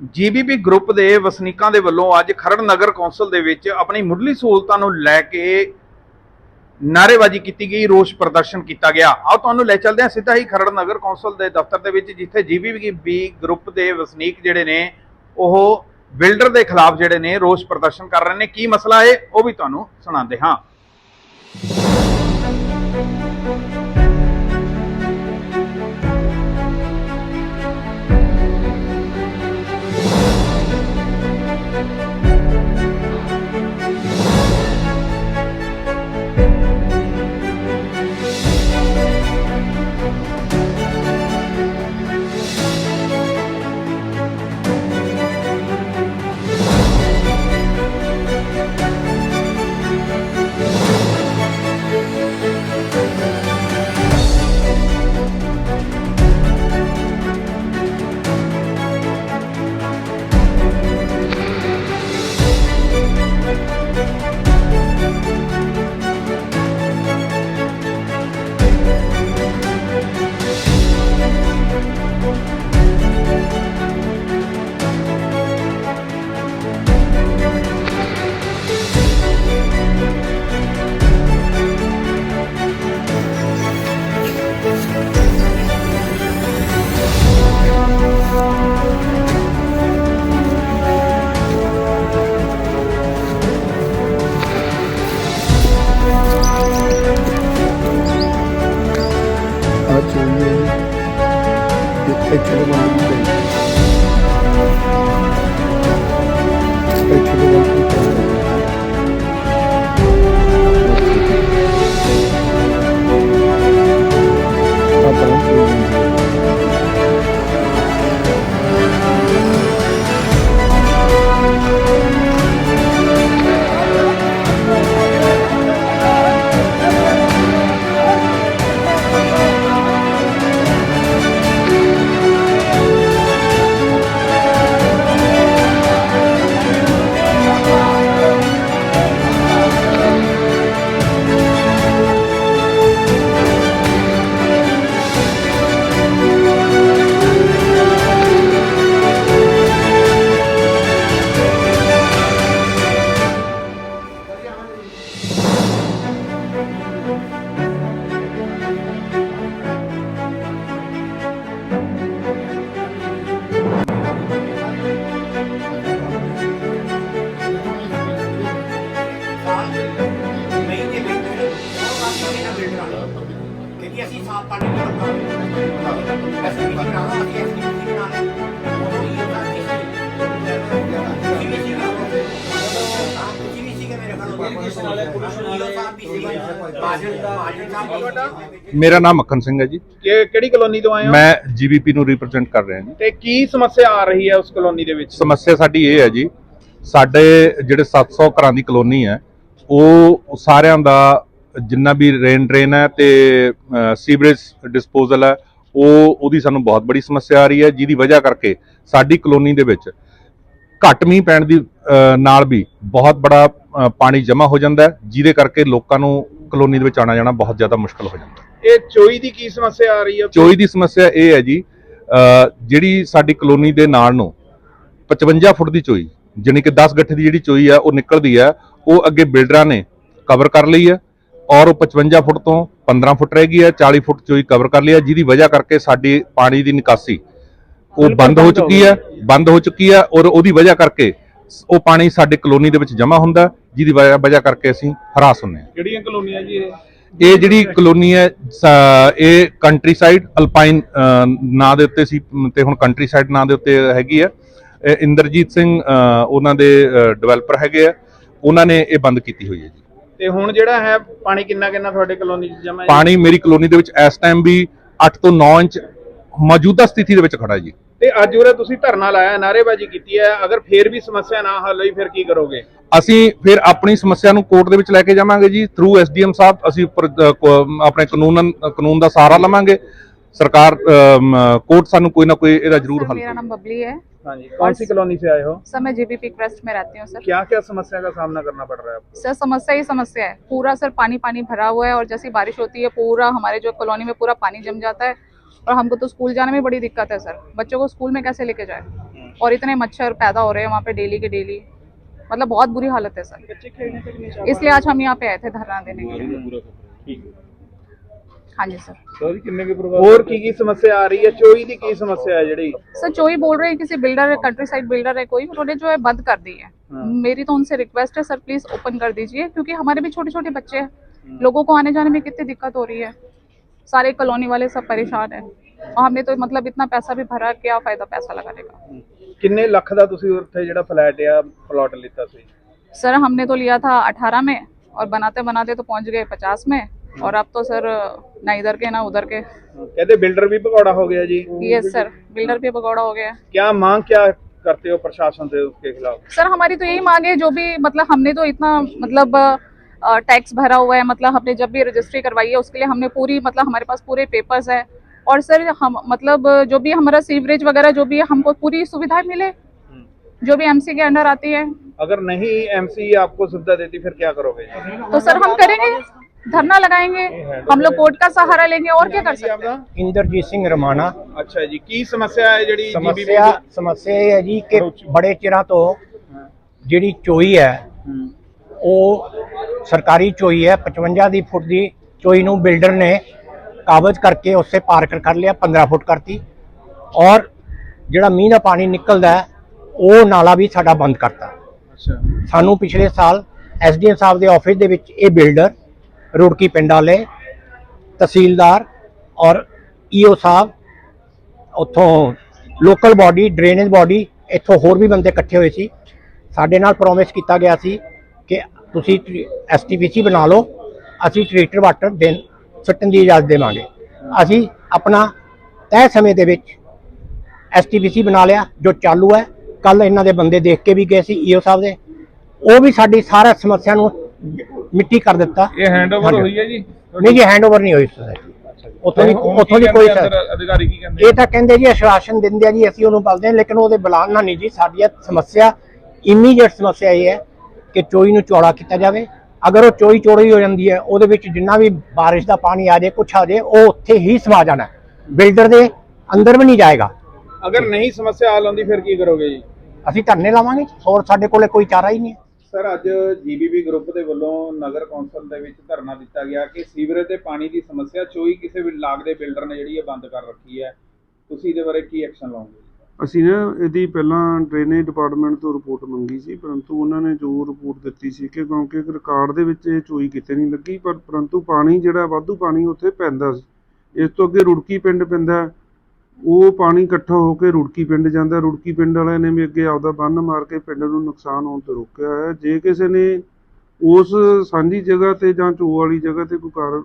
ਜੀਬੀਪੀ group ਦੇ ਵਸਨੀਕਾਂ ਦੇ ਵੱਲੋਂ ਅੱਜ ਖਰੜ ਨਗਰ ਕੌਂਸਲ ਦੇ ਵਿੱਚ ਆਪਣੀ ਮੁੱਢਲੀ ਸਹੂਲਤਾਂ ਨੂੰ ਲੈ ਕੇ ਨਾਅਰੇਬਾਜ਼ੀ ਕੀਤੀ ਗਈ, ਰੋਸ ਪ੍ਰਦਰਸ਼ਨ ਕੀਤਾ ਗਿਆ। ਆਓ ਤੁਹਾਨੂੰ ਲੈ ਚੱਲਦੇ ਹਾਂ ਸਿੱਧਾ ਹੀ ਖਰੜ ਨਗਰ ਕੌਂਸਲ ਦੇ ਦਫ਼ਤਰ ਦੇ ਵਿੱਚ, ਜਿੱਥੇ ਜੀਬੀਪੀ ਗਰੁੱਪ ਦੇ ਵਸਨੀਕ ਜਿਹੜੇ ਨੇ, ਉਹ ਬਿਲਡਰ ਦੇ ਖਿਲਾਫ ਜਿਹੜੇ ਨੇ, ਰੋਸ ਪ੍ਰਦਰਸ਼ਨ ਕਰ ਰਹੇ ਨੇ। ਕੀ ਮਸਲਾ ਹੈ ਉਹ ਵੀ ਤੁਹਾਨੂੰ ਸੁਣਾਉਂਦੇ ਹਾਂ। ਆ ਚੋਈ ਹੈ ਜੀ ਕਿਉਂਕਿ ਅਸੀਂ ਸਾਫ਼ ਪਾਣੀ ਦਾ ਅਸੀਂ ਵੀ ਅਸੀਂ ਵੀ ਉਹ ਵੀ ਮੇਰਾ ਨਾਮ ਮੱਖਣ ਸਿੰਘ ਹੈ ਜੀ। ਕਿ ਕਿਹੜੀ ਕਲੋਨੀ ਤੋਂ ਆਏ ਹੋ? ਮੈਂ ਜੀਬੀਪੀ ਨੂੰ ਰਿਪਰੈਜ਼ੈਂਟ ਕਰ ਰਿਹਾ ਜੀ। ਤੇ ਕੀ ਸਮੱਸਿਆ ਆ ਰਹੀ ਹੈ ਉਸ ਕਲੋਨੀ ਦੇ ਵਿੱਚ? ਸਮੱਸਿਆ ਸਾਡੀ ਇਹ ਹੈ ਜੀ ਸਾਡੇ ਜਿਹੜੇ 700 ਘਰਾਂ ਦੀ ਕਲੋਨੀ ਹੈ ਉਹ ਸਾਰਿਆਂ ਦਾ ਜਿੰਨਾ ਵੀ ਰੇਨ ਡਰੇਨ ਹੈ ਤੇ ਸੀਵਰੇਜ ਡਿਸਪੋਜ਼ਲ ਹੈ ਉਹ ਉਹਦੀ ਸਾਨੂੰ ਬਹੁਤ ਬੜੀ ਸਮੱਸਿਆ ਆ ਰਹੀ ਹੈ ਜਿਹਦੀ ਵਜ੍ਹਾ ਕਰਕੇ ਸਾਡੀ ਕਲੋਨੀ ਦੇ ਵਿੱਚ ਘੱਟ ਮੀਂਹ ਪੈਣ ਦੀ ਨਾਲ ਵੀ ਬਹੁਤ ਬੜਾ ਪਾਣੀ ਜਮ੍ਹਾਂ ਹੋ ਜਾਂਦਾ ਹੈ ਜਿਹਦੇ ਕਰਕੇ ਲੋਕਾਂ ਨੂੰ ਕਲੋਨੀ ਦੇ ਵਿੱਚ ਆਣਾ ਜਾਣਾ ਬਹੁਤ ਜ਼ਿਆਦਾ ਮੁਸ਼ਕਲ ਹੋ ਜਾਂਦਾ ਹੈ। ਇਹ ਚੋਈ ਦੀ ਕੀ ਸਮੱਸਿਆ ਆ ਰਹੀ ਹੈ? ਚੋਈ ਦੀ ਸਮੱਸਿਆ ਇਹ ਹੈ ਜੀ ਜਿਹੜੀ ਸਾਡੀ ਕਲੋਨੀ ਦੇ ਨਾਲ ਨੂੰ 55 ਫੁੱਟ ਦੀ ਚੋਈ ਜਾਣੀ ਕਿ 10 ਗੱਠੇ ਦੀ ਜਿਹੜੀ ਚੋਈ ਆ ਉਹ ਨਿਕਲਦੀ ਆ ਉਹ ਅੱਗੇ ਬਿਲਡਰਾਂ ਨੇ ਕਵਰ ਕਰ ਲਈ ਹੈ ਔਰ ਉਹ 55 ਫੁੱਟ ਤੋਂ 15 ਫੁੱਟ ਰਹਿ ਗਈ ਹੈ 40 ਫੁੱਟ ਚੋਈ ਕਵਰ ਕਰ ਹੈ ਜਿਹਦੀ ਵਜ੍ਹਾ ਕਰਕੇ ਸਾਡੀ ਪਾਣੀ ਦੀ ਨਿਕਾਸੀ ਉਹ ਬੰਦ ਹੋ ਹੋ ਚੁੱਕੀ ਹੈ ਬੰਦ ਹੋ ਚੁੱਕੀ ਹੈ ਔਰ ਉਹਦੀ ਵਜ੍ਹਾ ਕਰਕੇ ਉਹ ਪਾਣੀ ਸਾਡੇ ਕਲੋਨੀ ਦੇ ਵਿੱਚ ਜਮ੍ਹਾਂ ਹੁੰਦਾ ਹੈ, ਜਿਹਦੀ ਵਜ੍ਹਾ ਕਰਕੇ ਅਸੀਂ ਹਰਾਸ ਹੁੰਦੇ ਹਾਂ। ਕਿਹੜੀਆਂ ਕਲੋਨੀਆਂ ਜੀ ਇਹ? ਇਹ ਜਿਹੜੀ ਕਲੋਨੀ ਹੈ ਇਹ ਕੰਟਰੀ ਸਾਈਡ ਅਲਪਾਈਨ ਨਾਂ ਦੇ ਉੱਤੇ ਸੀ ਤੇ ਹੁਣ ਕੰਟਰੀ ਸਾਈਡ ਨਾਂ ਦੇ ਉੱਤੇ ਹੈਗੀ ਇਹ ਇੰਦਰਜੀਤ ਸਿੰਘ ਉਹਨਾਂ ਦੇ ਡਿਵੈਲਪਰ ਹੈਗੇ ਆ। ਉਹਨਾਂ ਨੇ ਇਹ ਬੰਦ ਕੀਤੀ ਹੋਈ ਹੈ ਜੀ। ਤੇ ਹੁਣ ਜਿਹੜਾ ਹੈ ਪਾਣੀ ਕਿੰਨਾ ਕਿੰਨਾ ਤੁਹਾਡੇ ਕਲੋਨੀ 'ਚ ਜਮਾ ਹੈ ਪਾਣੀ ਮੇਰੀ ਕਲੋਨੀ ਦੇ ਵਿੱਚ ਇਸ ਟਾਈਮ ਵੀ 8 ਤੋਂ 9 ਇੰਚ ਮੌਜੂਦਾ ਸਥਿਤੀ ਦੇ ਵਿੱਚ ਖੜਾ ਜੀ। ਤੇ ਅੱਜ ਉਰੇ ਤੁਸੀਂ ਧਰਨਾ ਲਾਇਆ ਨਾਰੇਬਾਜ਼ੀ ਕੀਤੀ ਹੈ। ਅਗਰ ਫੇਰ ਵੀ ਸਮੱਸਿਆ ਨਾ ਹੱਲ ਹੋਈ ਫਿਰ ਕੀ ਕਰੋਗੇ? ਅਸੀਂ ਫਿਰ ਆਪਣੀ ਸਮੱਸਿਆ ਨੂੰ ਕੋਰਟ ਦੇ ਵਿੱਚ ਲੈ ਕੇ ਜਾਵਾਂਗੇ ਜੀ। ਥਰੂ ਐਸਡੀਐਮ ਸਾਹਿਬ ਅਸੀਂ ਉੱਪਰ ਆਪਣੇ ਕਾਨੂੰਨ ਕਾਨੂੰਨ ਦਾ ਸਹਾਰਾ ਲਵਾਂਗੇ। ਸਰਕਾਰ ਕੋਰਟ ਸਾਨੂੰ ਕੋਈ ਨਾ ਕੋਈ ਇਹਦਾ ਜ਼ਰੂਰ ਹੱਲ ਮੇਰਾ ਨਾਮ ਬਬਲੀ ਹੈ। है जी कौन सी कॉलोनी से आए हो? सर मैं जेबीपी क्रेस्ट में रहती हूँ सर। क्या क्या समस्या का सामना करना पड़ रहा है आपको? सर समस्या ही समस्या है। पूरा सर पानी पानी भरा हुआ है और जैसी बारिश होती है पूरा हमारे जो कॉलोनी में पूरा पानी जम जाता है और हमको तो स्कूल जाने में बड़ी दिक्कत है सर। बच्चों को स्कूल में कैसे लेके जाए? और इतने मच्छर पैदा हो रहे हैं वहाँ पे डेली के डेली। मतलब बहुत बुरी हालत है सर। इसलिए आज हम यहाँ पे आए थे धरना देने के लिए। हाँ जी सर ਹੋਰ ਕੀ ਕੀ ਸਮੱਸਿਆ ਆ ਰਹੀ ਹੈ ਚੋਈ ਦੀ ਕੀ ਸਮੱਸਿਆ ਹੈ ਜਿਹੜੀ सर चोई बोल रहे हैं किसी बिल्डर कंट्री साइड बिल्डर है कोई उन्होंने जो है बंद कर दी है हाँ। मेरी तो उनसे रिक्वेस्ट है सर प्लीज ओपन कर दीजिए क्योंकि हमारे भी छोटे छोटे बच्चे हैं लोगों को आने जाने में कितनी दिक्कत हो रही है सारे कॉलोनी वाले सब परेशान हैं और हमने तो मतलब इतना पैसा भी भरा क्या फायदा पैसा लगाने का ਕਿੰਨੇ ਲੱਖ ਦਾ ਤੁਸੀਂ ਉੱਥੇ ਜਿਹੜਾ ਫਲੈਟ ਆ ਪਲਾਟ ਲਿੱਤਾ ਸੀ सर हमने तो लिया था अठारह में और बनाते बनाते तो पहुंच गए पचास में और अब तो सर ना इधर के ना उधर के। कहते बिल्डर भी भगौड़ा हो गया जी। यस सर बिल्डर भी भगौड़ा हो गया। क्या मांग क्या करते हो प्रशासन से उसके खिलाफ? सर हमारी तो यही मांग है जो भी मतलब हमने तो इतना मतलब टैक्स भरा हुआ है मतलब हमने जब भी रजिस्ट्री करवाई है उसके लिए हमने पूरी मतलब हमारे पास पूरे पेपर्स है। और सर हम मतलब जो भी हमारा सीवरेज वगैरह जो भी हमको पूरी सुविधा मिले। जो भी एमसी के अंडर आती है। अगर नहीं एमसी आपको सुविधा देती फिर क्या करोगे? तो सर हम करेंगे। धरना लगाएंगे हम लोग कोर्ट का सहारा लेंगे और क्या कर जी सकते हैं आपका ਇੰਦਰਜੀਤ ਸਿੰਘ ਰਮਾਣਾ ਅੱਛਾ ਜੀ ਕੀ ਸਮੱਸਿਆ ਹੈ ਜਿਹੜੀ ਸਮੱਸਿਆ ਸਮੱਸਿਆ ਇਹ ਹੈ ਜੀ ਕਿ ਬੜੇ ਚਿਰਾਂ ਤੋਂ ਜਿਹੜੀ ਚੋਈ ਹੈ ਉਹ ਸਰਕਾਰੀ ਚੋਈ ਹੈ 55 ਦੀ ਫੁੱਟ ਦੀ ਚੋਈ ਨੂੰ ਬਿਲਡਰ ਨੇ ਕਾਬਜ਼ ਕਰਕੇ ਉਸੇ ਪਾਰ ਕਰ ਕਰ ਲਿਆ 15 ਫੁੱਟ ਕਰਤੀ ਔਰ ਜਿਹੜਾ ਮੀਂਹ ਦਾ ਪਾਣੀ ਨਿਕਲਦਾ ਹੈ ਉਹ ਨਾਲਾ ਵੀ ਸਾਡਾ ਬੰਦ ਕਰਤਾ ਅੱਛਾ ਸਾਨੂੰ ਪਿਛਲੇ ਸਾਲ ਐਸਡੀਐਮ ਸਾਹਿਬ ਦੇ ਆਫਿਸ ਦੇ ਵਿੱਚ ਇਹ ਬਿਲਡਰ ਰੁੜਕੀ ਪਿੰਡ ਵਾਲੇ, ਤਹਿਸੀਲਦਾਰ ਔਰ ਈਓ ਸਾਹਿਬ, ਉੱਥੋਂ ਲੋਕਲ ਬਾਡੀ ਡਰੇਨੇਜ ਬਾਡੀ ਇੱਥੋਂ ਹੋਰ ਵੀ ਬੰਦੇ ਇਕੱਠੇ ਹੋਏ ਸੀ। ਸਾਡੇ ਨਾਲ ਪ੍ਰੋਮਿਸ ਕੀਤਾ ਗਿਆ ਸੀ ਕਿ ਤੁਸੀਂ ਐਸਟੀਪੀਸੀ ਬਣਾ ਲਓ, ਅਸੀਂ ਟ੍ਰੀਟਰ ਵਾਟਰ ਦੇਣ, ਸੁੱਟਣ ਦੀ ਇਜਾਜ਼ਤ ਦੇਵਾਂਗੇ। ਅਸੀਂ ਆਪਣਾ ਤੈਅ ਸਮੇਂ ਦੇ ਵਿੱਚ ਐਸਟੀਪੀਸੀ ਬਣਾ ਲਿਆ, ਜੋ ਚਾਲੂ ਹੈ। ਕੱਲ ਇਹਨਾਂ ਦੇ ਬੰਦੇ ਦੇਖ ਕੇ ਵੀ ਗਏ ਸੀ ਈਓ ਸਾਹਿਬ ਦੇ। ਉਹ ਵੀ ਸਾਡੀ ਸਾਰਾ ਸਮੱਸਿਆ ਨੂੰ ਮਿੱਟੀ ਕਰ ਦਿੱਤਾ। ਇਹ ਹੈਂਡਓਵਰ ਹੋਈ ਹੈ ਜੀ? ਨਹੀਂ ਜੀ ਹੈਂਡਓਵਰ ਨਹੀਂ ਹੋਈ ਸੋਸਾਇਟੀ ਉੱਥੋਂ ਦੀ ਉੱਥੋਂ ਦੀ ਕੋਈ ਸਰ ਅਧਿਕਾਰੀ ਕੀ ਕਹਿੰਦੇ ਇਹ ਤਾਂ ਕਹਿੰਦੇ ਜੀ ਆਸ਼ਵਾਸਨ ਦਿੰਦੇ ਆ ਜੀ ਅਸੀਂ ਉਹਨੂੰ ਬਲਦੇ ਲੇਕਿਨ ਉਹਦੇ ਬੁਲਾਉਣ ਨਾਲ ਨਹੀਂ ਜੀ ਸਾਡੀ ਸਮੱਸਿਆ ਇਮੀਡੀਏਟ ਸਮੱਸਿਆ ਇਹ ਹੈ ਕਿ ਚੋਈ ਨੂੰ ਚੌੜਾ ਕੀਤਾ ਜਾਵੇ। ਅਗਰ ਉਹ ਚੋਈ ਚੌੜੀ ਹੋ ਜਾਂਦੀ ਹੈ ਉਹਦੇ ਵਿੱਚ ਜਿੰਨਾ ਵੀ ਬਾਰਿਸ਼ ਦਾ ਪਾਣੀ ਆ ਜਾਏ ਕੁਛ ਆ ਜਾਏ ਉਹ ਉੱਥੇ ਹੀ ਸਮਾ ਜਾਣਾ ਬਿਲਡਰ ਦੇ ਅੰਦਰ ਵੀ ਨਹੀਂ ਜਾਏਗਾ। ਅਗਰ ਨਹੀਂ ਸਮੱਸਿਆ ਹੱਲ ਹੁੰਦੀ ਫਿਰ ਕੀ ਕਰੋਗੇ ਜੀ? ਅਸੀਂ ਧਰਨੇ ਲਾਵਾਂਗੇ ਹੋਰ ਸਾਡੇ ਕੋਲੇ ਕੋਈ ਚਾਰਾ ਹੀ ਨਹੀਂ ਹੈ। ਸਰ, ਅੱਜ ਜੀਬੀਬੀ ਗਰੁੱਪ ਦੇ ਵੱਲੋਂ ਨਗਰ ਕੌਂਸਲ ਦੇ ਵਿੱਚ ਧਰਨਾ ਦਿੱਤਾ ਗਿਆ ਕਿ ਸੀਵਰੇਜ ਦੇ ਪਾਣੀ ਦੀ ਸਮੱਸਿਆ ਚੋਈ ਕਿਸੇ ਵੀ ਲਾਗ ਦੇ ਬਿਲਡਰ ਨੇ ਜਿਹੜੀ ਹੈ ਬੰਦ ਕਰ ਰੱਖੀ ਹੈ। ਤੁਸੀਂ ਇਹਦੇ ਬਾਰੇ ਕੀ ਐਕਸ਼ਨ ਲਓਗੇ? ਅਸੀਂ ਨਾ ਇਹਦੀ ਪਹਿਲਾਂ ਡਰੇਨੇਜ ਡਿਪਾਰਟਮੈਂਟ ਤੋਂ ਰਿਪੋਰਟ ਮੰਗੀ ਸੀ, ਪਰੰਤੂ ਉਹਨਾਂ ਨੇ ਜੋ ਰਿਪੋਰਟ ਦਿੱਤੀ ਸੀ ਕਿ ਕਿਉਂਕਿ ਰਿਕਾਰਡ ਦੇ ਵਿੱਚ ਇਹ ਚੋਈ ਕਿਤੇ ਨਹੀਂ ਲੱਗੀ, ਪਰ ਪਰੰਤੂ ਪਾਣੀ ਜਿਹੜਾ, ਵਾਧੂ ਪਾਣੀ ਉੱਥੇ ਪੈਂਦਾ ਸੀ। ਇਸ ਤੋਂ ਅੱਗੇ ਰੁੜਕੀ ਪਿੰਡ ਪੈਂਦਾ ਉਹ ਪਾਣੀ ਇਕੱਠਾ ਹੋ ਕੇ ਰੁੜਕੀ ਪਿੰਡ ਜਾਂਦਾ ਰੁੜਕੀ ਪਿੰਡ ਵਾਲਿਆਂ ਨੇ ਵੀ ਅੱਗੇ ਆਪਦਾ ਬੰਨ ਮਾਰ ਕੇ ਪਿੰਡ ਨੂੰ ਨੁਕਸਾਨ ਹੋਣ ਤੋਂ ਰੋਕਿਆ ਹੈ। ਜੇ ਕਿਸੇ ਨੇ ਉਸ ਸਾਂਝੀ ਜਗ੍ਹਾ ਤੇ ਜਾਂ ਚੋ ਵਾਲੀ ਜਗ੍ਹਾ ਤੇ ਕੋਈ ਕਾਰ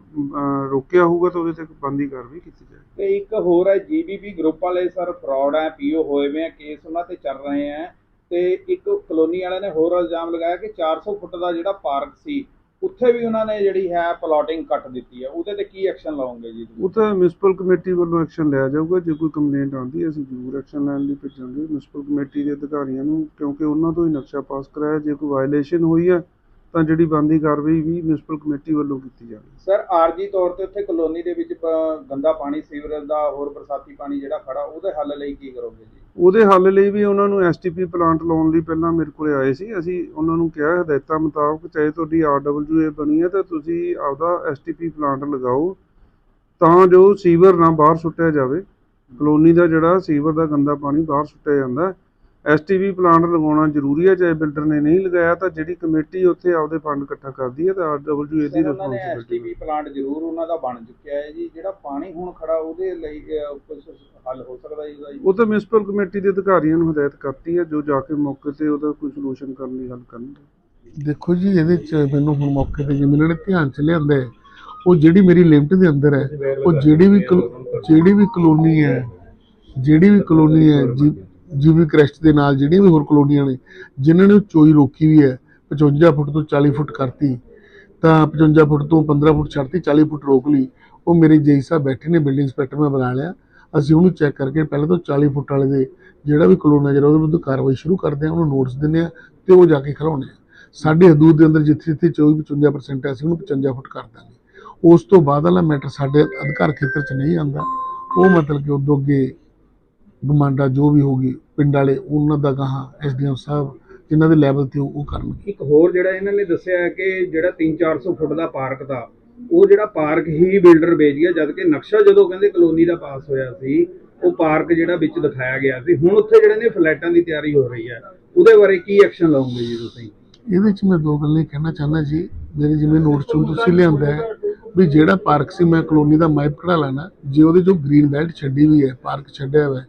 ਰੋਕਿਆ ਹੋਊਗਾ ਤਾਂ ਉਹਦੇ ਤੇ ਬੰਦੀ ਕਾਰਵਾਈ ਕੀਤੀ ਜਾਏ ਤੇ ਇੱਕ ਹੋਰ ਹੈ, ਜੀਬੀਬੀ ਗਰੁੱਪ ਵਾਲੇ ਸਰ ਫਰਾਡ ਹੈ, ਪੀਓ ਹੋਏ ਵੇ ਆ, ਕੇਸ ਉਹਨਾਂ ਤੇ ਚੱਲ ਰਹੇ ਆ। ਤੇ ਇੱਕ ਕਲੋਨੀ ਵਾਲਿਆਂ ਨੇ ਹੋਰ ਇਲਜ਼ਾਮ ਲਗਾਇਆ ਕਿ 400 ਫੁੱਟ ਦਾ ਜਿਹੜਾ ਪਾਰਕ ਸੀ ਉੱਥੇ ਵੀ ਉਹਨਾਂ ਨੇ ਜਿਹੜੀ ਹੈ ਪਲਾਟਿੰਗ ਕੱਟ ਦਿੱਤੀ ਹੈ। ਉਹਦੇ ਤੇ ਕੀ ਐਕਸ਼ਨ ਲਓਗੇ ਜੀ ਉੱਥੇ ਉਹ ਮਿਊਨਿਸਪਲ ਕਮੇਟੀ ਵੱਲੋਂ ਐਕਸ਼ਨ ਲਿਆ ਜਾਊਗਾ। ਜੇ ਕੋਈ ਕੰਪਲੇਂਟ ਆਉਂਦੀ ਹੈ, ਅਸੀਂ ਜ਼ਰੂਰ ਐਕਸ਼ਨ ਲੈਣ ਲਈ ਭੇਜਾਂਗੇ। ਮਿਊਨਿਸਪਲ ਕਮੇਟੀ ਦੇ ਅਧਿਕਾਰੀਆਂ ਨੂੰ, ਕਿਉਂਕਿ ਉਹਨਾਂ ਤੋਂ ਹੀ ਨਕਸ਼ਾ ਪਾਸ ਕਰਾਇਆ। ਜੇ ਕੋਈ ਵਾਇਲੇਸ਼ਨ ਹੋਈ ਹੈ ਤਾਂ ਜਿਹੜੀ ਬੰਦੀ ਕਾਰਵਾਈ ਵੀ ਮਿਊਨਿਸਪਲ ਕਮੇਟੀ ਵੱਲੋਂ ਕੀਤੀ ਜਾਵੇ। ਸਰ ਆਰਜੀ ਤੌਰ ਤੇ ਉੱਥੇ ਕਲੋਨੀ ਦੇ ਵਿੱਚ ਪ- ਗੰਦਾ ਪਾਣੀ ਸੀਵਰੇਜ ਦਾ ਹੋਰ ਬਰਸਾਤੀ ਪਾਣੀ ਜਿਹੜਾ ਖੜਾ ਉਹਦੇ ਹੱਲ ਲਈ ਕੀ ਕਰੋਗੇ ਜੀ? ਉਹਦੇ ਹੱਲ ਲਈ ਵੀ ਉਹਨਾਂ ਨੂੰ ਐਸਟੀਪੀ ਪਲਾਂਟ ਲਾਉਣ ਲਈ ਪਹਿਲਾਂ ਮੇਰੇ ਕੋਲੇ ਆਏ ਸੀ। ਅਸੀਂ ਉਹਨਾਂ ਨੂੰ ਕਿਹਾ ਹਦਾਇਤਾਂ ਮੁਤਾਬਕ ਚਾਹੇ ਤੁਹਾਡੀ ਆਰਡਬਲਯੂਏ ਬਣੀ ਹੈ ਤਾਂ ਤੁਸੀਂ ਆਪਦਾ ਐਸਟੀਪੀ ਪਲਾਂਟ ਲਗਾਓ ਤਾਂ ਜੋ ਸੀਵਰ ਨਾ ਬਾਹਰ ਸੁੱਟਿਆ ਜਾਵੇ। ਕਲੋਨੀ ਦਾ ਜਿਹੜਾ ਸੀਵਰ ਦਾ ਗੰਦਾ ਪਾਣੀ ਬਾਹਰ ਸੁੱਟਿਆ ਜਾਂਦਾ। ਐਸਟੀਪੀ ਪਲਾਂਟ ਲਗਾਉਣਾ ਜ਼ਰੂਰੀ ਹੈ ਚਾਹੇ ਬਿਲਡਰ ਨੇ ਨਹੀਂ ਲਗਾਇਆ ਤਾਂ ਜਿਹੜੀ ਕਮੇਟੀ ਉੱਥੇ ਆਪਦੇ ਫੰਡ ਇਕੱਠਾ ਕਰਦੀ ਹੈ ਤਾਂ ਆਰਡਬਲਯੂਏ ਦੀ ਰਿਸਪੌਂਸਿਬਿਲਟੀ ਐਸਟੀਪੀ ਪਲਾਂਟ ਜ਼ਰੂਰ ਉਹਨਾਂ ਦਾ ਬਣ ਚੁੱਕਿਆ ਹੈ ਜੀ ਜਿਹੜਾ ਪਾਣੀ ਹੁਣ ਖੜਾ ਉਹਦੇ ਲਈ ਕੁਝ ਹੱਲ ਹੋ ਸਕਦਾ ਜੀ ਜੀ। ਉਹ ਤਾਂ ਮਿਊਨਿਸਪਲ ਕਮੇਟੀ ਦੇ ਅਧਿਕਾਰੀਆਂ ਨੂੰ ਹਦਾਇਤ ਕਰਤੀ ਹੈ ਜੋ ਜਾ ਕੇ ਮੌਕੇ ਤੇ ਉਹਦਾ ਕੋਈ ਸੋਲੂਸ਼ਨ ਕਰਨ ਲਈ ਹੱਲ ਕਰਨਗੇ। ਦੇਖੋ ਜੀ ਇਹਦੇ ਚ ਮੈਨੂੰ ਹੁਣ ਮੌਕੇ ਤੇ ਜਿਵੇਂ ਇਹਨਾਂ ਨੇ ਧਿਆਨ ਚ ਲਿਆਂਦਾ ਹੈ, ਉਹ ਜਿਹੜੀ ਮੇਰੀ ਲਿਮਟ ਦੇ ਅੰਦਰ ਹੈ ਉਹ ਜਿਹੜੀ ਵੀ ਜਿਹੜੀ ਵੀ ਕਲੋਨੀ ਹੈ ਜਿਹੜੀ ਵੀ ਕਲੋਨੀ ਹੈ ਜੀ ਜੀਵੀ ਕ੍ਰੈਸਟ ਦੇ ਨਾਲ ਜਿਹੜੀਆਂ ਵੀ ਹੋਰ ਕਲੋਨੀਆਂ ਨੇ, ਜਿਨ੍ਹਾਂ ਨੇ ਉਹ ਚੋਈ ਰੋਕੀ ਵੀ ਹੈ 55 ਫੁੱਟ ਤੋਂ 40 ਫੁੱਟ ਕਰਤੀ, ਤਾਂ 55 ਫੁੱਟ ਤੋਂ 15 ਫੁੱਟ ਛੱਡਤੀ 40 ਫੁੱਟ ਰੋਕ ਲਈ। ਉਹ ਮੇਰੇ ਜੇਈ ਸਾਹਿਬ ਬੈਠੇ ਨੇ, ਬਿਲਡਿੰਗ ਇੰਸਪੈਕਟਰ ਮੈਂ ਬੁਲਾ ਲਿਆ। ਅਸੀਂ ਉਹਨੂੰ ਚੈੱਕ ਕਰਕੇ ਪਹਿਲਾਂ ਤਾਂ 40 ਫੁੱਟ ਵਾਲੇ ਦੇ ਜਿਹੜਾ ਵੀ ਕਲੋਨਾ ਜਿਹੜਾ ਉਹਦੇ ਵਿਰੁੱਧ ਕਾਰਵਾਈ ਸ਼ੁਰੂ ਕਰਦੇ ਹਾਂ, ਉਹਨੂੰ ਨੋਟਿਸ ਦਿੰਦੇ ਆ ਤੇ ਉਹ ਜਾ ਕੇ ਖੜਾਉਂਦੇ ਆ ਸਾਡੇ ਹਦੂਦ ਦੇ ਅੰਦਰ ਜਿੱਥੇ ਜਿੱਥੇ 24 55% ਹੈ, ਅਸੀਂ ਉਹਨੂੰ 55 ਫੁੱਟ ਕਰ ਦਾਂਗੇ। ਉਸ ਤੋਂ ਬਾਅਦ ਵਾਲਾ ਮੈਟਰ ਸਾਡੇ ਅਧਿਕਾਰ ਖੇਤਰ 'ਚ ਨਹੀਂ ਆਉਂਦਾ। ਉਹ ਮਤਲਬ ਕਿ ਉਦੋਂ ਅੱਗੇ ਗਮਾਂਡਾ ਜੋ ਵੀ ਹੋਗੀ ਪਿੰਡ ਵਾਲੇ ਉਹਨਾਂ ਦਾ ਗਾਹਾਂ ਐਸਡੀਐਮ ਸਾਹਿਬ ਜਿਨ੍ਹਾਂ ਦੇ ਲੈਵਲ ਤੇ ਉਹ ਕਰਨਗੇ। ਇੱਕ ਹੋਰ ਜਿਹੜਾ ਇਹਨਾਂ ਨੇ ਦੱਸਿਆ ਹੈ ਕਿ ਜਿਹੜਾ 3-400 ਫੁੱਟ ਦਾ ਪਾਰਕ ਦਾ ਉਹ ਜਿਹੜਾ ਪਾਰਕ ਹੀ ਬਿਲਡਰ ਵੇਚ ਗਿਆ ਜਦ ਕਿ ਨਕਸ਼ਾ ਜਦੋਂ ਕਹਿੰਦੇ ਕਲੋਨੀ ਦਾ ਪਾਸ ਹੋਇਆ ਸੀ ਉਹ ਪਾਰਕ ਜਿਹੜਾ ਵਿੱਚ ਦਿਖਾਇਆ ਗਿਆ ਸੀ। ਹੁਣ ਉੱਥੇ ਜਿਹੜੇ ਨੇ ਫਲੈਟਾਂ ਦੀ ਤਿਆਰੀ ਹੋ ਰਹੀ ਹੈ। ਉਹਦੇ ਬਾਰੇ ਕੀ ਐਕਸ਼ਨ ਲਓਗੇ ਜੀ ਤੁਸੀਂ? ਇਹਦੇ ਚ ਮੈਂ ਦੋ ਗੱਲਾਂ ਕਹਿਣਾ ਚਾਹੁੰਦਾ ਜੀ। ਮੇਰੇ ਜਿਵੇਂ ਨੋਟਸ ਚੋਂ ਤੁਸੀਂ ਲਿਆਂਦਾ ਹੈ ਵੀ ਜਿਹੜਾ ਪਾਰਕ ਸੀ ਮੈਂ ਕਲੋਨੀ ਦਾ ਮੈਪ ਕਢਾ ਲੈਣਾ ਜੇ ਉਹਦੇ ਚੋਂ ਗ੍ਰੀਨ ਬੈਲਟ ਛੱਡੀ ਵੀ ਹੈ ਪਾਰਕ ਛੱਡਿਆ ਹੋਇਆ ਹੈ,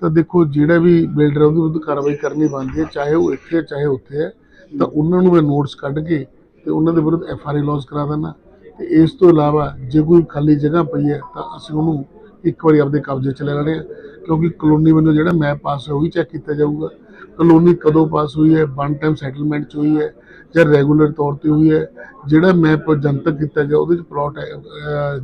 ਤਾਂ ਦੇਖੋ, ਜਿਹੜਾ ਵੀ ਬਿਲਡਰ ਉਹਦੇ ਵਿਰੁੱਧ ਕਾਰਵਾਈ ਕਰਨੀ ਬਣਦੀ ਹੈ, ਚਾਹੇ ਉਹ ਇੱਥੇ ਹੈ, ਚਾਹੇ ਉੱਥੇ ਹੈ। ਤਾਂ ਉਹਨਾਂ ਨੂੰ ਮੈਂ ਨੋਟਸ ਕੱਢ ਕੇ ਤੇ ਉਹਨਾਂ ਦੇ ਵਿਰੁੱਧ ਐਫ ਆਰ ਆਈ ਲੌਂਚ ਕਰਾ ਦੇਣਾ ਤੇ ਇਸ ਤੋਂ ਇਲਾਵਾ ਜੇ ਕੋਈ ਖਾਲੀ ਜਗ੍ਹਾ ਪਈ ਹੈ, ਤਾਂ ਅਸੀਂ ਉਹਨੂੰ ਇੱਕ ਵਾਰੀ ਆਪਦੇ ਕਬਜ਼ੇ 'ਚ ਲੈ ਲੈਣੇ ਆ। ਕਿਉਂਕਿ ਕਲੋਨੀ ਵੱਲੋਂ ਜਿਹੜਾ ਮੈਪ ਪਾਸ ਹੋਇਆ, ਉਹ ਵੀ ਚੈੱਕ ਕੀਤਾ ਜਾਊਗਾ। ਕਲੋਨੀ ਕਦੋਂ ਪਾਸ ਹੋਈ ਹੈ ਵਨ ਟਾਈਮ ਸੈਟਲਮੈਂਟ 'ਚ ਹੋਈ ਹੈ ਜਾਂ ਰੈਗੂਲਰ ਤੌਰ ਤੇ ਹੋਈ ਹੈ, ਜਿਹੜਾ ਮੈਪ ਜਨਤਕ ਕੀਤਾ ਗਿਆ ਉਹਦੇ 'ਚ ਪਲਾਟ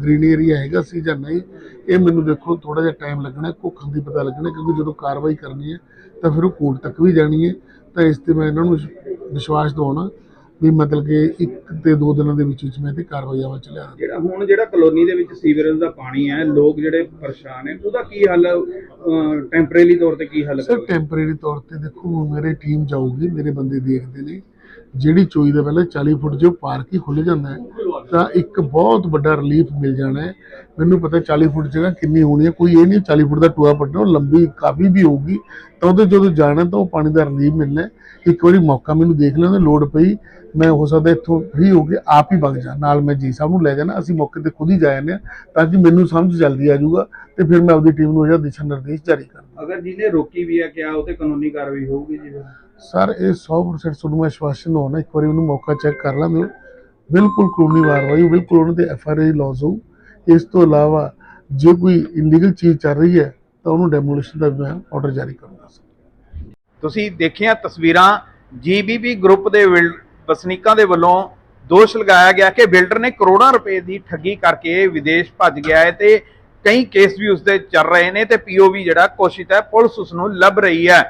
ਗ੍ਰੀਨ ਏਰੀਆ ਹੈਗਾ ਸੀ ਜਾਂ ਨਹੀਂ, ਇਹ ਮੈਨੂੰ ਦੇਖੋ ਥੋੜਾ ਜਿਹਾ ਟਾਈਮ ਲੱਗਣਾ ਕੋਖਾਂ ਦੀ ਪਤਾ ਲੱਗਣਾ, ਕਿਉਂਕਿ ਜਦੋਂ ਕਾਰਵਾਈ ਕਰਨੀ ਹੈ ਤਾਂ ਫਿਰ ਉਹ ਕੋਰਟ ਤੱਕ ਵੀ ਜਾਣੀ ਹੈ, ਤਾਂ ਇਸ ਤੇ ਮੈਂ ਇਹਨਾਂ ਨੂੰ ਵਿਸ਼ਵਾਸ ਦਿਵਾਉਣਾ ਵੀ ਮਤਲਬ ਕਿ ਇੱਕ ਤੇ ਦੋ ਦਿਨਾਂ ਦੇ ਵਿੱਚ ਵਿੱਚ ਮੈਂ ਤੇ ਕਾਰਵਾਈ ਆਵਾਂ ਚ ਲਿਆ ਜਿਹੜਾ ਹੁਣ ਜਿਹੜਾ ਕਲੋਨੀ ਦੇ ਵਿੱਚ ਸੀਵਰੇਜ ਦਾ ਪਾਣੀ ਹੈ ਲੋਕ ਜਿਹੜੇ ਪਰੇਸ਼ਾਨ ਹੈ ਉਹਦਾ ਕੀ ਹੱਲ ਟੈਂਪਰੇਰੀ ਤੌਰ ਤੇ ਕੀ ਹੱਲ ਸਰ ਟੈਂਪਰੇਰੀ ਤੌਰ ਤੇ ਦੇਖੋ ਮੇਰੀ ਟੀਮ ਜਾਊਗੀ ਮੇਰੇ ਬੰਦੇ ਦੇਖਦੇ ਨੇ। ਜਿਹੜੀ ਚੋਈ ਦਾ ਪਹਿਲਾਂ 40 ਫੁੱਟ ਜੋ ਪਾਰਕ ਹੀ ਖੁੱਲ ਜਾਂਦਾ ਹੈ। ਤਾਂ ਇੱਕ ਬਹੁਤ ਵੱਡਾ ਰਿਲੀਫ ਮਿਲ ਜਾਣਾ ਹੈ। ਮੈਨੂੰ ਪਤਾ 40 ਫੁੱਟ ਜਗ੍ਹਾ ਕਿੰਨੀ ਹੋਣੀ ਹੈ। ਕੋਈ ਇਹ ਨਹੀਂ 40 ਫੁੱਟ ਦਾ ਟੂਆ ਪੱਟਣਾ ਉਹ ਲੰਬੀ ਕਾਫੀ ਵੀ ਹੋਊਗੀ। ਤਾਂ ਉਹਦੇ ਜਦੋਂ ਜਾਣਾ ਤਾਂ ਉਹ ਪਾਣੀ ਦਾ ਰਿਲੀਫ ਮਿਲਣਾ ਹੈ। ਇੱਕ ਵਾਰੀ ਮੌਕਾ ਮੈਨੂੰ ਦੇਖ ਲੈਣ ਲੋੜ ਪਈ। ਮੈਂ ਹੋ ਸਕਦਾ ਇੱਥੋਂ ਫ੍ਰੀ ਹੋ ਕੇ ਆਪ ਹੀ ਵਗ ਜਾ ਨਾਲ ਮੈਂ ਜੀ ਸਾਹਿਬ ਨੂੰ ਲੈ ਜਾਣਾ। ਅਸੀਂ ਮੌਕੇ ਤੇ ਖੁਦ ਹੀ ਜਾ ਜਾਂਦੇ ਹਾਂ ਤਾਂ ਕਿ ਮੈਨੂੰ ਸਮਝ ਜਲਦੀ ਆ ਜਾਊਗਾ ਤੇ ਫਿਰ ਮੈਂ ਆਪਦੀ ਟੀਮ ਨੂੰ ਇਹਦਾ ਦਿਸ਼ਾ ਨਿਰਦੇਸ਼ ਜਾਰੀ ਕਰਾਂ ਅਗਰ ਜਿਹਨੇ ਰੋਕੀ ਵੀ ਹੈ ਕਿਆ ਉਹ ਤੇ ਕਾਨੂੰਨੀ ਕਾਰਵਾਈ ਹੋਊਗੀ ਜੀ? ਸਰ ਇਹ 100% ਤੁਹਾਨੂੰ ਮੈਂ ਆਸ਼ਵਾਸਨ ਹੋਣਾ ਇੱਕ ਵਾਰੀ ਉਹਨੂੰ ਮੌਕਾ ਚੈੱਕ ਕਰ ਲਾਂ ਮੈਂ ਬਿਲਕੁਲ ਕਾਨੂੰਨੀ ਕਾਰਵਾਈ ਬਿਲਕੁਲ ਉਹਨਾਂ ਤੇ ਐਫ ਆਰ ਆਈ ਲੌਸ ਹੋਊ। ਇਸ ਤੋਂ ਇਲਾਵਾ ਜੇ ਕੋਈ ਇਲੀਗਲ ਚੀਜ਼ ਚੱਲ ਰਹੀ ਹੈ, ਤਾਂ ਉਹਨੂੰ ਡੈਮੋਲੀਸ਼ਨ ਦਾ ਮੈਂ ਆਰਡਰ ਜਾਰੀ ਕਰੂੰਗਾ ਤੁਸੀਂ ਦੇਖੀਆਂ ਤਸਵੀਰਾਂ ਜੀਬੀਬੀ ਗਰੁੱਪ ਦੇ ਵਿਲ- ਵਸਨੀਕਾਂ ਦੇ ਵੱਲੋਂ ਦੋਸ਼ ਲਗਾਇਆ ਗਿਆ ਕਿ ਬਿਲਡਰ ਨੇ ਕਰੋੜਾਂ ਰੁਪਏ ਦੀ ਠੱਗੀ ਕਰਕੇ ਵਿਦੇਸ਼ ਭੱਜ ਗਿਆ ਹੈ ਤੇ ਕਈ ਕੇਸ ਵੀ ਉਸਦੇ ਚੱਲ ਰਹੇ ਨੇ ਤੇ ਪੀਓਵੀ ਜਿਹੜਾ ਕੋਸ਼ਿਸ਼ ਹੈ, ਪੁਲਿਸ ਉਸ ਨੂੰ ਲੱਭ ਰਹੀ ਹੈ।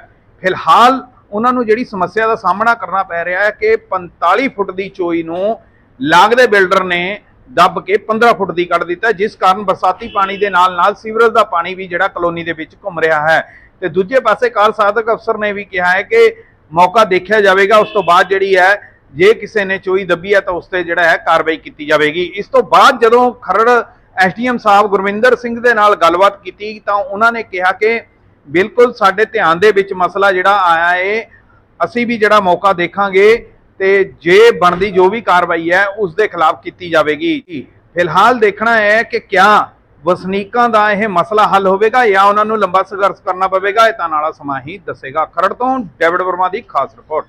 ਫਿਲਹਾਲ ਉਹਨਾਂ ਨੂੰ ਜਿਹੜੀ ਸਮੱਸਿਆ ਦਾ ਸਾਹਮਣਾ ਕਰਨਾ ਪੈ ਰਿਹਾ ਹੈ ਕਿ 45 ਫੁੱਟ ਦੀ ਚੋਈ ਨੂੰ ਲਾਗਦੇ ਬਿਲਡਰ ਨੇ ਦੱਬ ਕੇ 15 ਫੁੱਟ ਦੀ ਕੱਢ ਦਿੱਤਾ, ਜਿਸ ਕਾਰਨ ਬਰਸਾਤੀ ਪਾਣੀ ਦੇ ਨਾਲ ਨਾਲ ਸੀਵਰੇਜ ਦਾ ਪਾਣੀ ਵੀ ਜਿਹੜਾ ਕਲੋਨੀ ਦੇ ਵਿੱਚ ਘੁੰਮ ਰਿਹਾ ਹੈ। ਤੇ ਦੂਜੇ ਪਾਸੇ ਕਾਲ ਸਾਧਕ ਅਫਸਰ ਨੇ ਵੀ ਕਿਹਾ ਹੈ ਕਿ ਮੌਕਾ ਦੇਖਿਆ ਜਾਵੇਗਾ, ਉਸ ਤੋਂ ਬਾਅਦ ਜਿਹੜੀ ਹੈ, ਜੇ ਕਿਸੇ ਨੇ ਚੋਈ ਦੱਬੀ ਹੈ ਤਾਂ ਉਸ ਤੇ ਜਿਹੜਾ ਹੈ ਕਾਰਵਾਈ ਕੀਤੀ ਜਾਵੇਗੀ। ਇਸ ਤੋਂ ਬਾਅਦ ਜਦੋਂ ਖਰੜ ਐਸਡੀਐਮ ਸਾਹਿਬ ਗੁਰਵਿੰਦਰ ਸਿੰਘ ਦੇ ਨਾਲ ਗੱਲਬਾਤ ਕੀਤੀ, ਤਾਂ ਉਹਨਾਂ ਨੇ ਕਿਹਾ ਕਿ ਬਿਲਕੁਲ ਸਾਡੇ ਧਿਆਨ ਦੇ ਵਿੱਚ ਮਸਲਾ ਜਿਹੜਾ ਆਇਆ ਏ, ਅਸੀਂ ਵੀ ਜਿਹੜਾ ਮੌਕਾ ਦੇਖਾਂਗੇ। ਤੇ ਜੇ ਬਣਦੀ ਜੋ ਵੀ ਕਾਰਵਾਈ ਹੈ, ਉਸ ਦੇ ਖਿਲਾਫ ਕੀਤੀ ਜਾਵੇਗੀ। ਫਿਲਹਾਲ ਦੇਖਣਾ ਹੈ ਕਿ ਕਿਆ ਵਸਨੀਕਾਂ ਦਾ ਇਹ ਮਸਲਾ ਹੱਲ ਹੋਵੇਗਾ ਜਾਂ ਉਹਨਾਂ ਨੂੰ ਲੰਬਾ ਸੰਘਰਸ਼ ਕਰਨਾ ਪਵੇਗਾ, ਇਹ ਤਾਂ ਨਾਲਾ ਸਮਾਂ ਹੀ ਦੱਸੇਗਾ। ਖਰੜ ਤੋਂ ਡੇਵਿਡ ਵਰਮਾ ਦੀ ਖਾਸ ਰਿਪੋਰਟ।